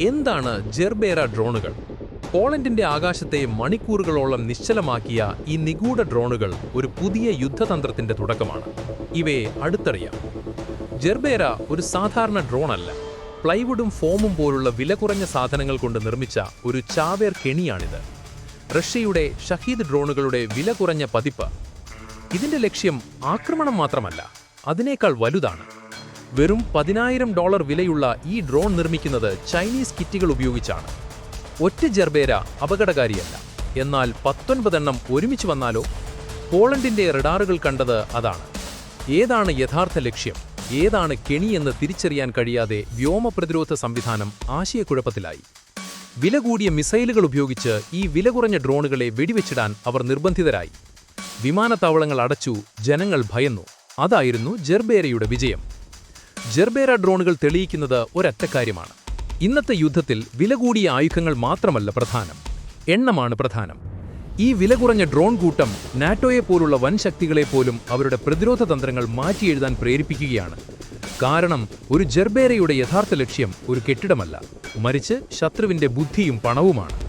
എന്താണ് ജെർബേറ ഡ്രോണുകൾ? പോളണ്ടിന്റെ ആകാശത്തെ മണിക്കൂറുകളോളം നിശ്ചലമാക്കിയ ഈ നിഗൂഢ ഡ്രോണുകൾ ഒരു പുതിയ യുദ്ധതന്ത്രത്തിന്റെ തുടക്കമാണ്. ഇവയെ അടുത്തറിയാം. ജെർബേറ ഒരു സാധാരണ ഡ്രോൺ അല്ല പ്ലൈവുഡും ഫോമും പോലുള്ള വില കുറഞ്ഞ സാധനങ്ങൾ കൊണ്ട് നിർമ്മിച്ച ഒരു ചാവേർ കെണിയാണിത്. റഷ്യയുടെ ഷഹീദ് ഡ്രോണുകളുടെ വില കുറഞ്ഞ പതിപ്പ്. ഇതിന്റെ ലക്ഷ്യം ആക്രമണം മാത്രമല്ല അതിനേക്കാൾ വലുതാണ്. വെറും പതിനായിരം ഡോളർ വിലയുള്ള ഈ ഡ്രോൺ നിർമ്മിക്കുന്നത് ചൈനീസ് കിറ്റുകൾ ഉപയോഗിച്ചാണ്. ഒറ്റ ജെർബേര അപകടകാരിയല്ല. എന്നാൽ പത്തൊൻപതെണ്ണം ഒരുമിച്ച് വന്നാലോ? പോളണ്ടിന്റെ റഡാറുകൾ കണ്ടത് അതാണ്. ഏതാണ് യഥാർത്ഥ ലക്ഷ്യം? ഏതാണ് കെണിയെന്ന് തിരിച്ചറിയാൻ കഴിയാതെ വ്യോമ പ്രതിരോധ സംവിധാനം ആശയക്കുഴപ്പത്തിലായി. വില കൂടിയ മിസൈലുകൾ ഉപയോഗിച്ച് ഈ വില കുറഞ്ഞ ഡ്രോണുകളെ വെടിവെച്ചിടാൻ അവർ നിർബന്ധിതരായി. വിമാനത്താവളങ്ങൾ അടച്ചു ജനങ്ങൾ ഭയന്നു. അതായിരുന്നു ജെർബേരയുടെ വിജയം. ജെർബേര ഡ്രോണുകൾ തെളിയിക്കുന്നത് ഒരൊറ്റ കാര്യമാണ്. ഇന്നത്തെ യുദ്ധത്തിൽ വില കൂടിയ ആയുധങ്ങൾ മാത്രമല്ല പ്രധാനം. എണ്ണമാണ് പ്രധാനം. ഈ വില കുറഞ്ഞ ഡ്രോൺ കൂട്ടം നാറ്റോയെ പോലുള്ള വൻ ശക്തികളെ പോലും അവരുടെ പ്രതിരോധ തന്ത്രങ്ങൾ മാറ്റിയെഴുതാൻ പ്രേരിപ്പിക്കുകയാണ്. കാരണം ഒരു ജെർബേരയുടെ യഥാർത്ഥ ലക്ഷ്യം ഒരു കെട്ടിടമല്ല. മറിച്ച് ശത്രുവിന്റെ ബുദ്ധിയും പണവുമാണ്.